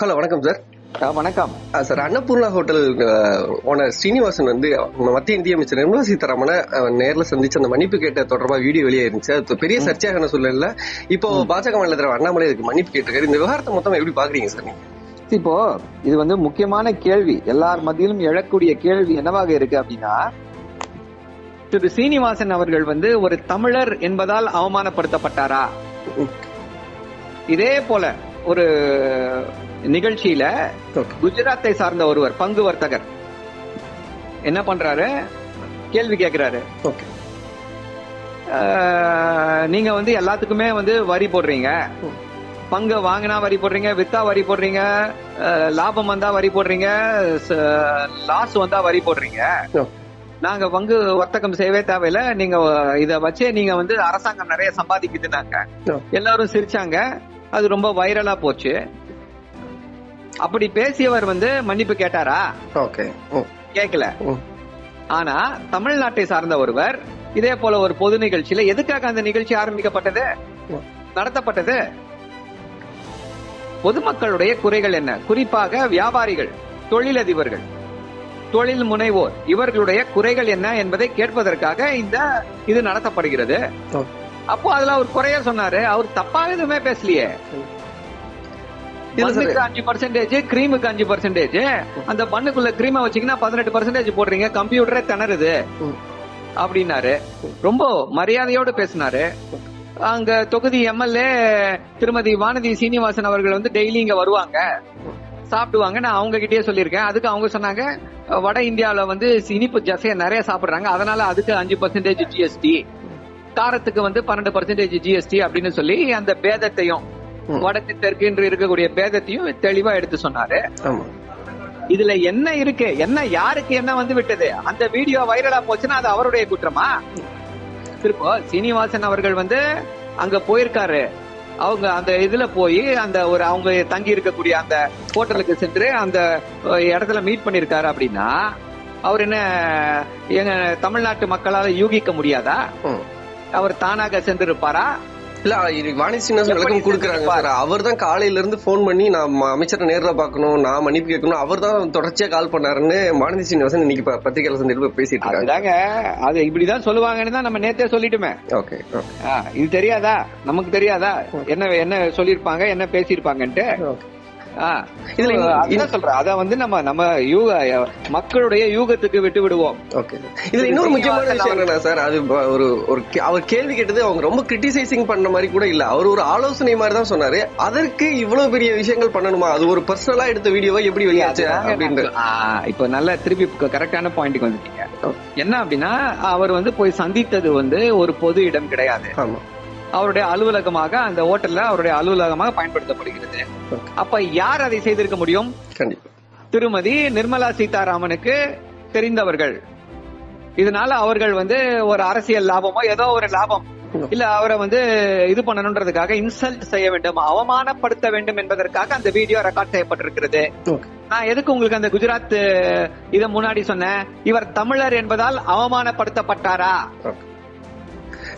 Hello வணக்கம் sir. வணக்கம். Sir Annapurna hotel owner Srinivasan வந்து மத்திய இந்திய அமைச்சர் நிர்மலா சீதாராமனை நேர்ல சந்திச்சு அந்த மன்னிப்பு கேட்ட தொடர்பா வீடியோ வெளியே இருந்துச்சு. அது பெரிய சர்ச்சையான சூழல்ல இப்போ பாஜக மாநில தலைவர் அண்ணாமலை இதுக்கு மன்னிப்பு கேட்டிருக்காரு. இந்த விவகாரத்தை மொத்தம் எப்படி பாக்குறீங்க சார் நீங்க? இப்போ இது வந்து முக்கியமான கேள்வி. எல்லார் மத்தியிலும் எழக்கூடிய கேள்வி என்னவாக இருக்கு அப்படின்னா திரு சீனிவாசன் அவர்கள் வந்து ஒரு தமிழர் என்பதால் அவமானப்படுத்தப்பட்டாரா? இதே போல ஒரு நிகழ்ச்சியில. குஜராத்தை சார்ந்த ஒருவர் பங்கு வர்த்தகர். என்ன பண்றாரு? கேள்வி கேட்கிறாரு நீங்க வந்து எல்லாத்துக்குமே வந்து வரி போடுறீங்க. பங்கு வாங்கினா வரி போடுறீங்க வித்தா வரி போடுறீங்க லாபம் வந்தா வரி போடுறீங்க லாஸ் வந்தா வரி போடுறீங்க. நாங்க பங்கு வர்த்தகம் செய்யவே தேவையில்ல. நீங்க இத வச்சே நீங்க வந்து அரசாங்கம் நிறைய சம்பாதிக்குதுனாங்க. எல்லாரும் சிரிச்சாங்க. அது ரொம்ப வைரலா போச்சு. அப்படி பேசியவர் வந்து மன்னிப்பு கேட்டாரா? ஓகே. கேட்கல ஆனா தமிழ்நாட்டை சார்ந்த ஒருவர் இதே போல ஒரு பொது நிகழ்ச்சியில எதுக்காக அந்த நிகழ்ச்சி ஆரம்பிக்கப்பட்டது. நடத்தப்பட்டது. பொதுமக்களுடைய குறைகள் என்ன? குறிப்பாக வியாபாரிகள் தொழிலதிபர்கள் தொழில் முனைவோர் இவர்களுடைய குறைகள் என்ன என்பதை கேட்பதற்காக இந்த இது நடத்தப்படுகிறது. அப்போ அதுல அவர் குறைய சொன்னாரு. அவர் தப்பா எதுவுமே பேசலையே. பண்ணுக்கு அஞ்சு பர்சன்டேஜ் கிரீமுக்கு அஞ்சு பர்சன்டேஜ் அந்த பண்ணுக்குள்ள கிரீமை வச்சீங்கன்னா பதினெட்டு பர்சன்டேஜ் போடுறீங்க. கம்ப்யூட்டரே திணறுது. அப்படின்னாரு. ரொம்ப மரியாதையோடு பேசினாரு. அங்க தொகுதி எம்எல்ஏ திருமதி வானதி சீனிவாசன் அவர்கள் வந்து டெய்லி இங்க வருவாங்க. சாப்பிடுவாங்க. நான் அவங்க கிட்டயே சொல்லியிருக்கேன். அதுக்கு அவங்க சொன்னாங்க வட இந்தியாவுல வந்து இனிப்பு ஜசைய நிறைய சாப்பிடுறாங்க. அதனால அதுக்கு அஞ்சு பர்சன்டேஜ் ஜிஎஸ்டி காரத்துக்கு வந்து பன்னெண்டு பர்சன்டேஜ் ஜிஎஸ்டி அப்படின்னு சொல்லி அந்த பேதத்தையும். வடக்கு தெற்கு என்று இருக்கக்கூடிய பேதத்தையும் தெளிவா எடுத்து சொன்னாரு. இதுல என்ன இருக்கு? என்ன யாருக்கு என்ன வந்து விட்டது? அந்த வீடியோ வைரலா போச்சுன்னா அது அவருடைய குற்றமா? திருப்போ சீனிவாசன் அவர்கள் வந்து அங்க போயிருக்காரு. அவங்க அந்த இதுல போய் அந்த ஒரு அவங்க தங்கி இருக்கக்கூடிய அந்த ஹோட்டலுக்கு சென்று அந்த இடத்துல மீட் பண்ணிருக்காரு அப்படின்னா அவர் என்ன எங்க தமிழ்நாட்டு மக்களால யூகிக்க முடியாதா. அவர் தானாக சென்றிருப்பாரா? இல்ல வாணி சீனிவாசன் விளக்கம் கொடுக்குறாங்க சார். அவர் தான் காலையில இருந்து போன் பண்ணி நான் அமைச்சரை நேர்ல பார்க்கணும் நான் மன்னிப்பு கேட்கணும் அவர் தான் தொடர்ச்சியா கால் பண்ணாருன்னு வானதி சீனிவாசன் இன்னைக்கு பத்திரிகையாளர் சந்திப்பு பேசிட்டு இருக்காங்க. அது இப்படிதான் சொல்லுவாங்கன்னு தான் நம்ம நேத்தே சொல்லிட்டுமே. ஓகே இது தெரியாதா? நமக்கு தெரியாதா? என்ன என்ன சொல்லிருப்பாங்க என்ன பேசியிருப்பாங்கன்ட்டு. இதுல சொல்றேன். அத வந்து நம்ம நம்ம யூக மக்களுடைய யூகத்துக்கு விட்டு விடுவோம் ஓகே. இதுல இன்னொரு முக்கியமான விஷயம் என்னன்னா சார் அது ஒரு ஒரு அவர் கேள்வி கேட்டது அவங்க ரொம்ப கிரிட்டிசைசிங் பண்ண மாதிரி கூட இல்ல. அவர் ஒரு ஆலோசனை மாதிரி தான் சொன்னாரு. அதற்கு இவ்வளவு பெரிய விஷயங்கள் பண்ணணுமா? அது ஒரு பர்சனலா எடுத்த வீடியோவை எப்படி வெளியாச்சு அப்படின்ட்டு ஆ, இப்ப நல்ல திருப்பி கரெக்டான பாயிண்ட்க்கு வந்துட்டீங்க என்ன அப்படின்னா அவர் வந்து போய் சந்தித்தது வந்து ஒரு பொது இடம் கிடையாது. ஆமா. அவருடைய அலுவலகமாக அந்த ஹோட்டல்ல அவருடைய அலுவலகமாக பயன்படுத்தப்படுகிறது. அப்ப யார் அதை செய்திருக்க முடியும்? திருமதி நிர்மலா சீதாராமனுக்கு தெரிந்தவர்கள். இதனால அவர்கள் வந்து ஒரு அரசியல் லாபமோ ஏதோ ஒரு லாபம். இல்ல அவரை வந்து இது பண்ணணுன்றதுக்காக இன்சல்ட் செய்ய வேண்டும் அவமானப்படுத்த வேண்டும் என்பதற்காக அந்த வீடியோ ரெக்கார்ட் செய்யப்பட்டிருக்கிறது. நான் எதுக்கு உங்களுக்கு அந்த குஜராத் இத முன்னாடி சொன்னேன்? இவர் தமிழர் என்பதால் அவமானப்படுத்தப்பட்டாரா?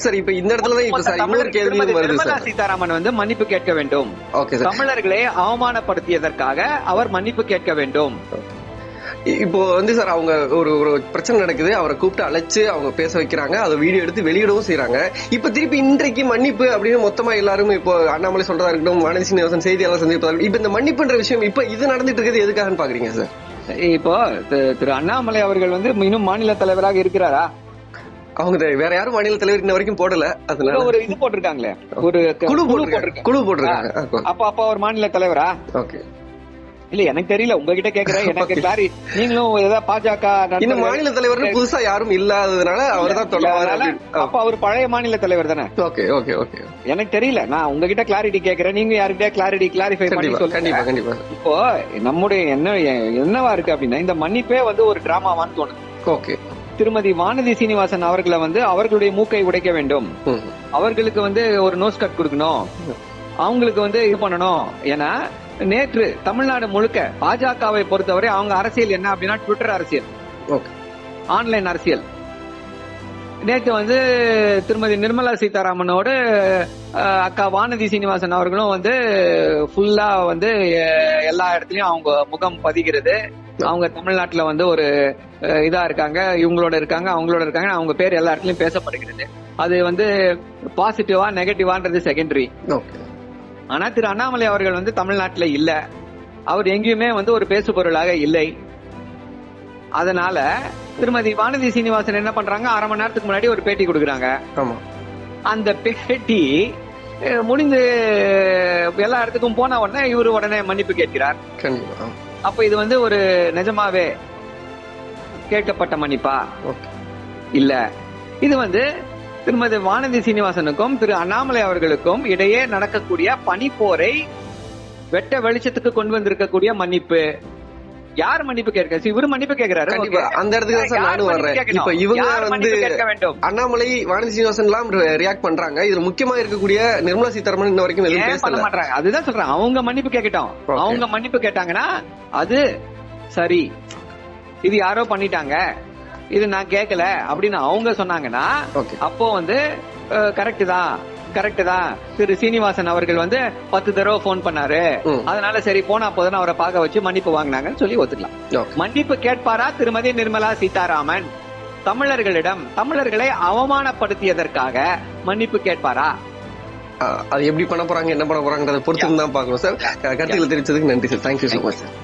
சார் இப்ப இந்த இடத்துல தான் இப்ப சார் இன்னொரு திருமதி வருது சார். சீதாராமன் வந்து மன்னிப்பு கேட்க வேண்டும். ஓகே சார் தமிழர்களை அவமானப்படுத்தியதற்காக அவர் மன்னிப்பு கேட்க வேண்டும். இப்போ வந்து சார் அவங்க ஒரு ஒரு பிரச்சனை நடக்குது. அவரை கூப்பிட்டு அழைச்சு அவங்க பேச வைக்கிறாங்க. அதை வீடியோ எடுத்து வெளியிடவும் செய்றாங்க. இப்ப திருப்பி இன்றைக்கு மன்னிப்பு அப்படின்னு மொத்தமா எல்லாரும் இப்போ அண்ணாமலை சொல்றதா இருக்கட்டும் வானதி சீனிவாசன் செய்தியாளர் சந்திப்பதா இப்ப இந்த மன்னிப்புன்ற விஷயம் இப்ப இது நடந்துட்டு இருக்கிறது எதுக்காகன்னு பாக்குறீங்க சார்? இப்போ திரு அண்ணாமலை அவர்கள் வந்து இன்னும் மாநில தலைவராக இருக்கிறாரா? அவங்க வேற யாரும் மாநில தலைவர் இன்ன வரைக்கும் போடல அதனால. ஒரு இது போட்டிருக்காங்களே. ஒரு குழு போட்டிருக்காங்க. குழு போட்டிருக்காங்க. அப்ப அப்ப அவர் மாநில தலைவரா? ஓகே. இல்ல எனக்கு தெரியல. உங்ககிட்ட கேக்குறேன். எனக்கு கிளாரி நீங்களும் ஏதாவது பாஜக இன்னும் நண்பர்கள் மாநில தலைவர்னு புதுசா யாரும் இல்லாததுனால அவர் தான் அதனால அப்ப அவர் பழைய மாநில தலைவர் தானே? ஓகே ஓகே ஓகே எனக்கு தெரியல. நான் உங்ககிட்ட கிளாரிட்டி கேக்குறேன். நீங்க யாருக்கிட்ட கிளாரிட்டி கிளாரிஃபை பண்ணி கண்டிப்பா கண்டிப்பா இப்போ நம்முடைய என்ன என்னவா இருக்கு அப்படின்னா இந்த மன்னிப்பே வந்து ஒரு டிராமாவான்னு தோணுது. ஓகே திருமதி வானதி சீனிவாசன் அவர்களை வந்து அவர்களுடைய மூக்கை உடைக்க வேண்டும். அவர்களுக்கு வந்து ஒரு நோஸ் கட் கொடுக்கணும். அவங்களுக்கு வந்து இது பண்ணணும். ஏன்னா நேற்று தமிழ்நாடு முழுக்க பாஜகவை பொறுத்தவரை அவங்க அரசியல் என்ன அப்படின்னா ட்விட்டர் அரசியல். ஓகே. ஆன்லைன் அரசியல். நேற்று வந்து திருமதி நிர்மலா சீதாராமனோடு அக்கா வானதி சீனிவாசன் அவர்களும் வந்து ஃபுல்லா வந்து எல்லா இடத்துலயும் அவங்க முகம் பதிகிறது. அவங்க தமிழ்நாட்டுல வந்து ஒரு இதா இருக்காங்க. இவங்களோட இருக்காங்க அவங்களோட இருக்காங்க. அவங்க பேர் எல்லா இடத்துலயும் பேசப்படுகிறது. அது வந்து பாசிட்டிவா நெகட்டிவான்றது செகண்டரி ஆனா திரு அண்ணாமலை அவர்கள் வந்து தமிழ்நாட்டுல இல்ல. அவர் எங்கேயுமே வந்து ஒரு பேசு பொருளாக இல்லை. அதனால திருமதி வானதி சீனிவாசன் என்ன பண்றாங்க? அரை மணி நேரத்துக்கு முன்னாடி ஒரு பேட்டி கொடுக்குறாங்க. ஆமா. அந்த பேட்டி முடிந்து எல்லா இடத்துக்கும் போன உடனே இவரு உடனே மன்னிப்பு கேட்கிறார். அப்ப இது வந்து ஒரு நிஜமாவே கேட்கப்பட்ட மன்னிப்பா? இல்ல. இது வந்து திருமதி வானதி சீனிவாசனுக்கும் திரு அண்ணாமலை அவர்களுக்கும் இடையே நடக்கக்கூடிய பனிப்போரை வெட்ட வெளிச்சத்துக்கு கொண்டு வந்திருக்கக்கூடிய மன்னிப்பு. யார் மன்னிப்பு கேட்க இவரு மன்னிப்பு கேட்கிறாரு. அந்த இடத்துக்கு தான் சார் யார் நானும் வர்றேன்? இப்ப இவங்க வந்து அண்ணாமலை வானதி சீனிவாசன் எல்லாம் ரியாக்ட் பண்றாங்க. இதுல முக்கியமா இருக்கக்கூடிய நிர்மலா சீதாராமன் இன்ன வரைக்கும் எதுவும் பேசல. மாட்டாங்க அதுதான் சொல்றேன். அவங்க மன்னிப்பு கேட்கட்டும். அவங்க மன்னிப்பு கேட்டாங்கன்னா அது சரி இது யாரோ பண்ணிட்டாங்க இது நான் கேட்கல அப்படின்னு அவங்க சொன்னாங்கன்னா அப்போ வந்து கரெக்ட் தான். கரெக்ட் தான். திரு சீனிவாசன் அவர்கள் வந்து பத்து தடவை போன் பண்ணாரு. அதனால சரி போனா போதுன்னு அவரை பார்க்க வச்சு மன்னிப்பு வாங்கினாங்கன்னு சொல்லி ஒத்துக்கலாம். மன்னிப்பு கேட்பாரா திருமதி நிர்மலா சீதாராமன்? தமிழர்களிடம் தமிழர்களை அவமானப்படுத்தியதற்காக மன்னிப்பு கேட்பாரா? அது எப்படி பண்ண போறாங்க என்ன பண்ண போறாங்கன்றத பொறுத்து தான் பார்க்கணும் சார். கருத்துக்களை தெரிவிச்சதுக்கு நன்றி sir. Thank you so much sir.